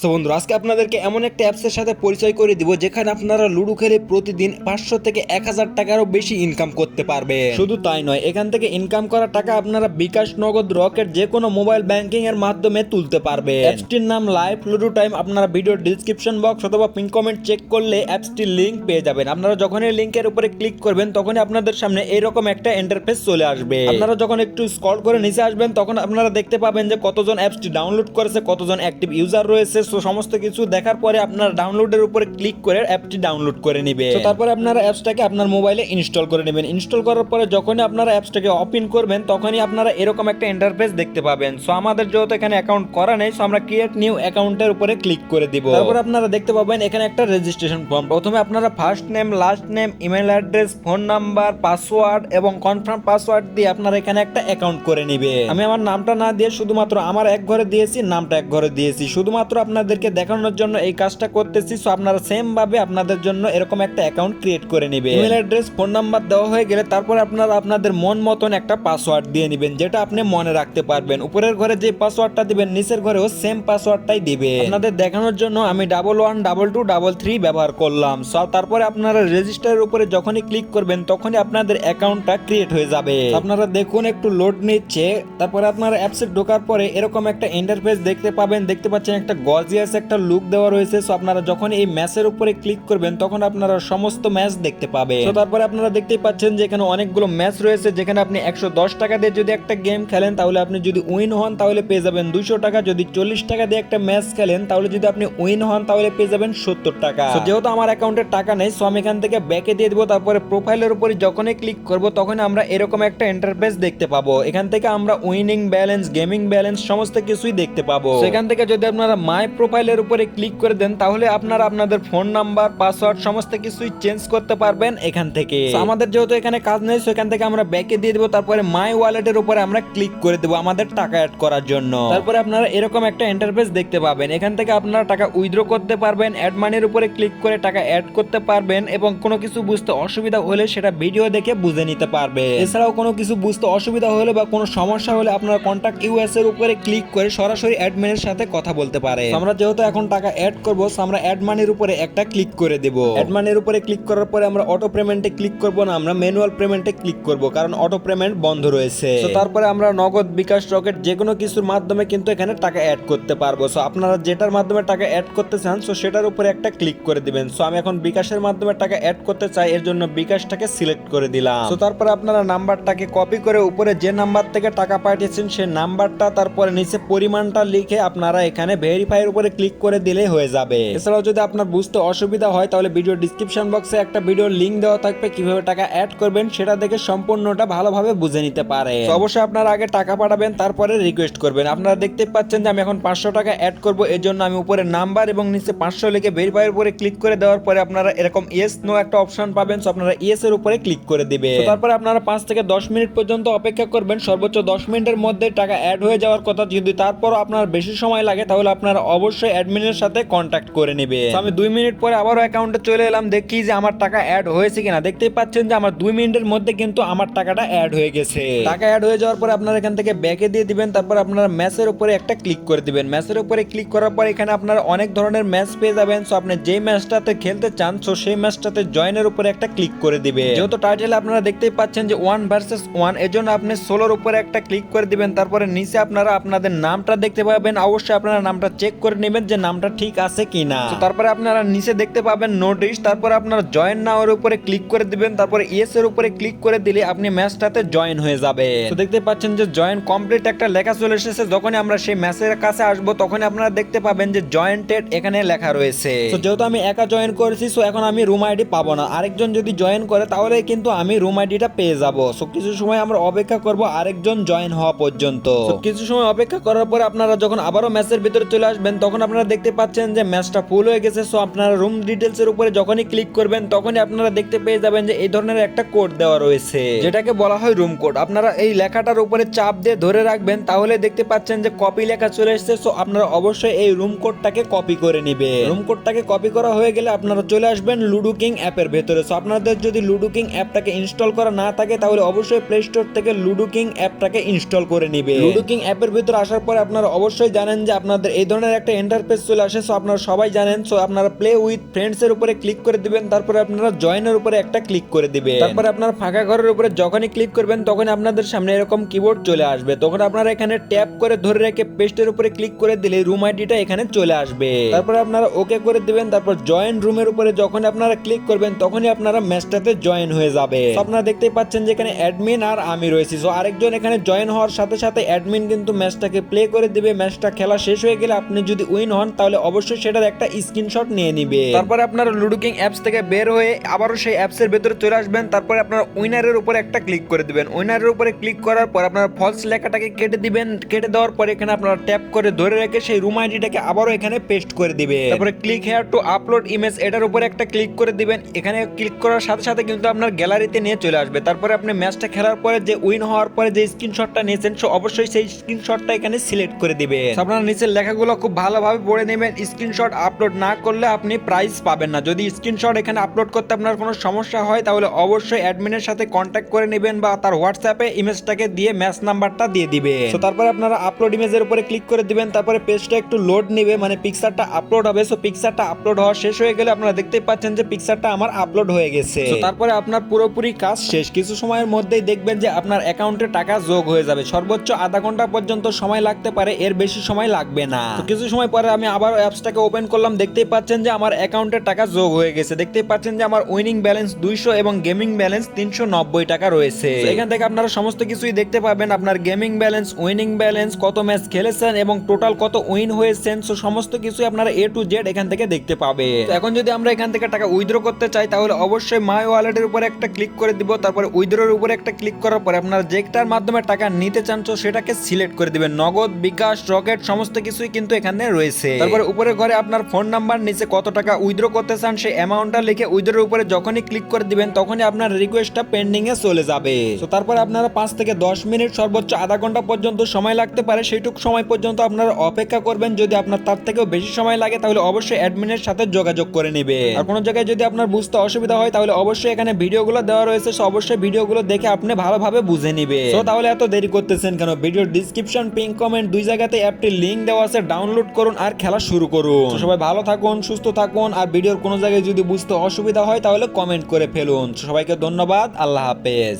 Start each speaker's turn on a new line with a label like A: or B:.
A: তো বন্ধু আজকে আপনাদেরকে এমন একটা অ্যাপসের সাথে পরিচয় করে দিব যেখানে আপনারা লুডো খেলে প্রতিদিন পাঁচশো থেকে এক হাজার টাকারও বেশি ইনকাম করতে পারবে শুধু তাই নয় এখান থেকে ইনকাম করা টাকা আপনারা বিকাশ নগদ রকেট যে কোনো মোবাইল ব্যাংকিং এর মাধ্যমে তুলতে পারবে অ্যাপসটির নাম লাইভ লুডো টাইম আপনারা ভিডিওর ডিসক্রিপশন বক্স অথবা পিন কমেন্ট চেক করলে অ্যাপসটির লিঙ্ক পেয়ে যাবেন। আপনারা যখন এই লিংকের উপরে ক্লিক করবেন তখনই আপনাদের সামনে এরকম একটা ইন্টারফেস চলে আসবে। আপনারা যখন একটু স্ক্রল করে নিচে আসবেন তখন আপনারা দেখতে পাবেন যে কতজন অ্যাপসটি ডাউনলোড করেছে কতজন অ্যাক্টিভ ইউজার রয়েছে সো সমস্ত কিছু দেখার পরে আপনার ডাউনলোডের উপরে ক্লিক করে অ্যাপটি ডাউনলোড করে নেবে। তো তারপরে আপনারা অ্যাপসটাকে আপনার মোবাইলে ইনস্টল করে নেবেন। ইনস্টল করার পরে যখনই আপনারা অ্যাপসটাকে ওপেন করবেন তখনই আপনারা এরকম একটা ইন্টারফেস দেখতে পাবেন। সো আমাদের যেহেতু এখানে অ্যাকাউন্ট করা নেই সো আমরা ক্রিয়েট নিউ অ্যাকাউন্টের উপরে ক্লিক করে দিব। তারপর আপনারা দেখতে পাবেন এখানে একটা রেজিস্ট্রেশন ফর্ম প্রথমে আপনারা first name last name email address phone number password এবং কনফার্ম পাসওয়ার্ড দিয়ে আপনারা এখানে একটা অ্যাকাউন্ট করে নিবে আমি আমার নামটা না দিয়ে শুধুমাত্র আমার এক ঘরে দিয়েছি নামটা এক ঘরে দিয়েছি। শুধুমাত্র আপনাদেরকে দেখানোর জন্য এই কাজটা করতেছি। সো আপনারা সেম ভাবে আপনাদের জন্য এরকম একটা অ্যাকাউন্ট ক্রিয়েট করে নিবে ইমেল অ্যাড্রেস ফোন নাম্বার দেওয়া হয়ে গেলে তারপরে আপনারা আপনাদের মন মতন একটা পাসওয়ার্ড দিয়ে নেবেন যেটা আপনি মনে রাখতে পারবেন। উপরের ঘরে যে পাসওয়ার্ডটা দিবেন নিচের ঘরেও সেম পাসওয়ার্ডটাই দিবে আপনাদের দেখানোর জন্য আমি double one double two double three ব্যবহার করলাম। সো তারপরে আপনারা রেজিস্টারের উপরে যখনই ক্লিক করবেন তখনই আপনাদের অ্যাকাউন্টটা ক্রিয়েট হয়ে যাবে। আপনারা দেখুন একটু লোড নিচ্ছে। তারপরে আপনারা অ্যাপসে ঢোকার পরে এরকম একটা ইন্টারফেস দেখতে পাবেন। দেখতে পাচ্ছেন একটা গজিয়াস একটা লুক দেওয়া রয়েছে সো আপনারা যখন এই ম্যাচের উপরে ক্লিক করবেন, তখন আপনারা সমস্ত ম্যাচ দেখতে পাবেন। তো তারপরে আপনারা দেখতেই পাচ্ছেন যে এখানে অনেকগুলো ম্যাচ রয়েছে, যেখানে আপনি একশো দশ টাকা দিয়ে যদি একটা গেম খেলেন, তাহলে আপনি যদি উইন হন, তাহলে পেয়ে যাবেন দুইশো টাকা। যদি চল্লিশ টাকা দিয়ে একটা ম্যাচ খেলেন, তাহলে যদি আপনি উইন হন, তাহলে পেয়ে যাবেন সত্তর টাকা। যেহেতু আমার অ্যাকাউন্টে টাকা নেই সো আমি এখান থেকে ব্যাকে দিয়ে দিব, তারপরে প্রোফাইলের উপরে যখনই ক্লিক করব তখন আমরা এরকম একটা ইন্টারফেস দেখতে পাবো। এখান থেকে আমরা উইনিং ব্যালেন্স গেমিং ব্যালেন্স সমস্ত কিছুই দেখতে পাবো। সেখান থেকে যদি আপনারা মাই প্রোফাইলের উপরে ক্লিক করে দেন তাহলে আপনারা আপনাদের ফোন নাম্বার পাসওয়ার্ড সমস্ত কিছুই চেঞ্জ করতে পারবেন এখান থেকে। আমাদের যেহেতু এখানে কাজ নেই সেখান থেকে আমরা ব্যাকে দিয়ে দেবো তারপরে মাই ওয়ালেটের উপরে আমরা ক্লিক করে দেবো আমাদের টাকা অ্যাড করার জন্য। তারপরে আপনারা এরকম একটা ইন্টারফেস দেখতে পাবেন। এখান থেকে আপনারা টাকা উইথড্র করতে পারবেন অ্যাড মানির উপরে ক্লিক করে টাকা অ্যাড করতে পারবেন এবং কোনো কিছু বুঝতে অসুবিধা হলে সেটা ভিডিও দেখে বুঝে নিতে পারবে। এছাড়াও কোনো কিছু বুঝতে অসুবিধা হলে বা কোনো সমস্যা হলে আপনারা কন্ট্যাক্ট ইউএস এর উপরে ক্লিক করে সরাসরি অ্যাডমিনের সাথে কথা বলতে পারে আমরা যেহেতু এখন টাকা অ্যাড করব আমরা অ্যাড মানির উপরে একটা ক্লিক করে দেব। অ্যাড মানির উপরে ক্লিক করার পরে আমরা অটো পেমেন্টে ক্লিক করব না, আমরা ম্যানুয়াল পেমেন্টে ক্লিক করব, কারণ অটো পেমেন্ট বন্ধ রয়েছে। তো তারপরে আমরা নগদ, বিকাশ, রকেট যে কোনো কিছুর মাধ্যমে কিন্তু এখানে টাকা অ্যাড করতে পারব। সো আপনারা যেটার মাধ্যমে টাকা অ্যাড করতে চান সো সেটার উপরে একটা ক্লিক করে দিবেন। সো আমি এখন বিকাশের মাধ্যমে টাকা অ্যাড করতে চাই, এর জন্য বিকাশটাকে সিলেক্ট করে দিলাম। তো তারপরে আপনারা নাম্বারটাকে কপি করে উপরে যে নাম্বার থেকে টাকা পাঠিয়েছেন সেই নাম্বারটা, তারপরে নিচে পরিমাণটা লিখে আপনারা এখানে ভেরিফাই এর উপরে ক্লিক করে দিলেই হয়ে যাবে। এছাড়াও যদি আপনার বুঝতে অসুবিধা হয় তাহলে ভিডিও ডিসক্রিপশন বক্সে একটা ভিডিও লিংক দেওয়া থাকবে কীভাবে টাকা অ্যাড করবেন সেটা দেখে সম্পূর্ণটা ভালোভাবে বুঝে নিতে পারে অবশ্যই আপনারা আগে টাকা পাঠাবেন তারপরে রিকোয়েস্ট করবেন। আপনারা দেখতে পাচ্ছেন যে আমি এখন পাঁচশো টাকা অ্যাড করব এর জন্য আমি উপরে নাম্বার এবং নিচে পাঁচশো লিখে ভেরিফাই উপরে ক্লিক করে দেওয়ার পরে আপনারা এরকম ইয়েস নো একটা অপশন পাবেন। তো আপনারা ইয়েস এর উপরে ক্লিক করে দিবে। তারপরে আপনারা পাঁচ থেকে দশ মিনিট পর্যন্ত অপেক্ষা করবেন। সর্বোচ্চ দশ মিনিটের মধ্যে টাকা অ্যাড হয়ে যাওয়ার কথা। যদি তারপরও আপনার বেশি সময় লাগে তাহলে আপনারা অবশ্যই অ্যাডমিনের সাথে কন্ট্যাক্ট করে নেবে। আমি দুই মিনিট পরে আবারও অ্যাকাউন্টে চলে এলাম দেখি যে আমার টাকা অ্যাড হয়েছে কিনা। দেখতেই পাচ্ছেন যে আমার দুই মিনিটের মধ্যে কিন্তু আমার টাকাটা অ্যাড হয়ে গেছে। টাকা অ্যাড হয়ে যাওয়ার পরে আপনারা এখান থেকে ব্যাকে দিয়ে দিবেন তারপর আপনারা ম্যাচের উপরে একটা ক্লিক করে দিবেন। ম্যাচের উপরে ক্লিক করার পর এখানে আপনারা অনেক ধরনের ম্যাচ পেয়ে যাবেন। সো আপনি যেই ম্যাচটাতে খেলতে চান সো সেই ম্যাচটাতে জয়েনের উপরে একটা ক্লিক করে দিবে। যেহেতু টাইটেল আপনারা দেখতেই পাচ্ছেন যে ওয়ান ভার্সেস ওয়ান এজন্য আপনি সোলোর উপরে একটা ক্লিক করে দিবেন। তারপরে নিচে আপনারা আপনাদের নামটা দেখতে পাবেন। অবশ্যই আপনারা নামটা চেক করে নেবেন যে নামটা ঠিক আছে কিনা। তো তারপরে আপনারা নিচে দেখতে পাবেন নোটিশ তারপরে আপনারা জয়েন নাওয়ার উপরে ক্লিক করে দিবেন তারপরে ইয়েস এর উপরে ক্লিক করে দিলে আপনি ম্যাচটাতে জয়েন হয়ে যাবে। তো দেখতে পাচ্ছেন যে জয়েন কমপ্লিট একটা লেখা চলে এসেছে যখনই আমরা সেই ম্যাচের কাছে আসব তখনই আপনারা দেখতে পাবেন যে জয়েন্টেড এখানে লেখা রয়েছে। তো যেহেতু আমি একা জয়েন করেছি সো এখন আমি রুম আইডি পাবো না। আরেকজন যদি জয়েন করে তাহলে কিন্তু আমি রুম আইডিটা পেয়ে যাব। সো কিছু সময় আমরা অপেক্ষা করব আরেকজন জয়েন হওয়া পর্যন্ত। কিছু সময় অপেক্ষা করার পরে আপনারা যখন আবারও ম্যাচের ভিতরে চলে আসবেন তখন আপনারা দেখতে পাচ্ছেন যে ম্যাচটা ফুল হয়ে গেছে। সো আপনারা রুম ডিটেলস এর উপরে যখনই ক্লিক করবেন, তখনই আপনারা দেখতে পেয়ে যাবেন যে এই ধরনের একটা কোড দেওয়া রয়েছে। যেটাকে বলা হয় রুম কোড আপনারা এই লেখাটার উপরে চাপ দিয়ে ধরে রাখবেন, তাহলে দেখতে পাচ্ছেন যে কপি লেখা চলে এসেছে। সো আপনারা অবশ্যই এই রুম কোডটাকে কপি করে নিবে রুম কোডটাকে কপি করা হয়ে গেলে আপনারা চলে আসবেন লুডু কিং অ্যাপের ভেতরে। সো আপনাদের যদি লুডু কিং অ্যাপটাকে ইনস্টল করা না থাকে, তাহলে অবশ্যই প্লে স্টোর থেকে লুডু কিং অ্যাপটাকে ইনস্টল করে নিবে লুডু কিং অ্যাপের ভিতরে আসার পরে আপনারা অবশ্যই জানেন যে আপনাদের এই ধরনের একটা এন্টারপেজ চলে আসে সো আপনারা সবাই জানেন সো আপনারা প্লে উইথ ফ্রেন্ডস এর উপরে ক্লিক করে দিবেন, তারপরে আপনারা জয়েনের উপরে একটা ক্লিক করে দিবেন। তারপরে আপনার ফাঁকা ঘরের উপরে যখনই ক্লিক করবেন তখন আপনাদের সামনে এরকম কিবোর্ড চলে আসবে। তখন আপনারা এখানে ট্যাপ করে ধরে রেখে পেস্টের উপরে ক্লিক করে দিলে রুম আইডিটা এখানে চলে আসবে। তারপরে আপনারা ওকে করে দিবেন, তারপর জয়েন রুমের উপরে যখন আপনারা ক্লিক করবেন, তখনই আপনারা ম্যাচটাতে জয়েন হয়ে যাবে। আপনারা দেখতেই পাচ্ছেন যে এখানে অ্যাডমিন আর আমি রয়েছি। সো আরেকজন এখানে জয়েন হওয়ার সাথে সাথে অ্যাডমিন কিন্তু ম্যাচটাকে প্লে করে দিবে। ম্যাচটা খেলা শেষ হয়ে গেলে আপনি যদি উইন হন তাহলে অবশ্যই সেটার একটা স্ক্রিনশট নিয়ে নিবে। তারপরে আপনারা লুডো কিং অ্যাপস থেকে বের হয়ে আবারও সেই অ্যাপস এর ভেতরে চলে আসবেন। তারপরে আপনারা উইনারের উপরে একটা ক্লিক করে দিবেন। উইনারের উপরে ক্লিক করার পর আপনারা ফলস লেখাটাকে কেটে দিবেন। কেটে দেওয়ার পর এখানে আপনারা ট্যাপ করে ধরে রেখে সেই রুম আইডিটাকে আবারও এখানে পেস্ট করে দিবে। তারপরে click here to upload image এটার উপরে একটা ক্লিক করে দিবেন। এখানে ক্লিক করার সাথে সাথে কিন্তু আপনার গ্যালারিতে নিয়ে চলে আসবে। তারপরে আপনি ম্যাচটা খেলার পরে যে উইন হওয়ার পরে যে স্ক্রিনশটটা নিয়েছেন সো অবশ্যই সেই স্ক্রিনশটটা এখানে সিলেক্ট করে দিবেন So আপনারা নিচের লেখাগুলো খুব ভালোভাবে পড়ে নেবেন স্ক্রিনশট আপলোড না করলে আপনি প্রাইজ পাবেন না। যদি স্ক্রিনশট এখানে আপলোড করতে আপনার কোনো সমস্যা হয়, তাহলে অবশ্যই অ্যাডমিনের সাথে কন্ট্যাক্ট করে নেবেন বা তার হোয়াটসঅ্যাপে ইমেজটাকে দিয়ে ম্যাচ নাম্বারটা দিয়ে দিবে তো তারপরে আপনারা আপলোড ইমেজের উপরে ক্লিক করে দিবেন, তারপরে পেজটা একটু লোড নেবে মানে পিকচারটা আপলোড হবে। সো পিকচারটা আপলোড হওয়া শেষ হয়ে গেলে আপনারা দেখতেই পাচ্ছেন যে পিকচারটা আমার আপলোড হয়ে গেছে। So, তারপরে আপনার পুরোপুরি কাজ শেষ। কিছু সময়ের মধ্যেই দেখবেন যে আপনার অ্যাকাউন্টে টাকা যোগ হয়ে যাবে। সর্বোচ্চ আধা ঘণ্টা পর্যন্ত সময় লাগতে পারে, এর বেশি সময় লাগবে না। তো কিছু সময় পরে আমি আবার অ্যাপসটাকে ওপেন করলাম দেখতেই পাচ্ছেন যে আমার অ্যাকাউন্টে টাকা যোগ হয়ে গেছে। দেখতেই পাচ্ছেন যে আমার উইনিং ব্যালেন্স দুইশো এবং গেমিং ব্যালেন্স তিনশো নব্বই টাকা রয়েছে। এখান থেকে আপনারা সমস্ত কিছুই দেখতে পাবেন। আপনার গেমিং ব্যালেন্স উইনিং ব্যালেন্স কত ম্যাচ খেলেছেন এবং টোটাল কত উইন হয়েছেন সো সমস্ত কিছুই আপনারা এ টু জেড এখান থেকে দেখতে পাবে এখন যদি আমরা এখান থেকে টাকা উইথড্র করতে চাই তাহলে অবশ্যই মাই ওয়ালেটের উপরে একটা ক্লিক করে দিব। তারপরে উইথড্রর উপরে একটা ক্লিক করার পরে আপনারা যেটার মাধ্যমে টাকা নিতে চান তো সেটাকে সিলেক্ট করে দিবেন। নগদ বিকাশ রকেট সমস্ত কিছুই কিন্তু এখানে রয়েছে। তারপরে উপরে ঘরে আপনার ফোন নাম্বার, নিচে কত টাকা উইথড্র করতে চান সেই অ্যামাউন্টটা লিখে উইথড্রর উপরে যখনই ক্লিক করে দিবেন, তখনই আপনার রিকোয়েস্টটা পেন্ডিং এ চলে যাবে। তো তারপরে আপনারা পাঁচ থেকে দশ মিনিট, সর্বোচ্চ আধা ঘণ্টা পর্যন্ত সময় লাগতে পারে। সেইটুকু সময় পর্যন্ত আপনারা অপেক্ষা করবেন। যদি আপনার তার থেকেও বেশি সময় লাগে, তাহলে অবশ্যই অ্যাডমিনের সাথে যোগাযোগ করে নেবে। আর কোনো জায়গায় যদি আপনার বুঝতে অসুবিধা হয়, তাহলে অবশ্যই এখানে ভিডিওগুলো দেওয়া রয়েছে। অবশ্যই ভিডিওগুলো দেখে আপনি ভালোভাবে বুঝে নিবে। তো তাহলে এত দেরি করতেছেন কেন? ভিডিওর ডিসক্রিপশন পিন কমেন্ট দুই জায়গাতে অ্যাপটির লিংক দেওয়া আছে। ডাউনলোড করুন আর খেলা শুরু করুন। সবাই ভালো থাকুন, সুস্থ থাকুন আর ভিডিওর কোনো জায়গায় যদি বুঝতে অসুবিধা হয় তাহলে কমেন্ট করে ফেলুন। সবাইকে ধন্যবাদ, আল্লাহ হাফেজ।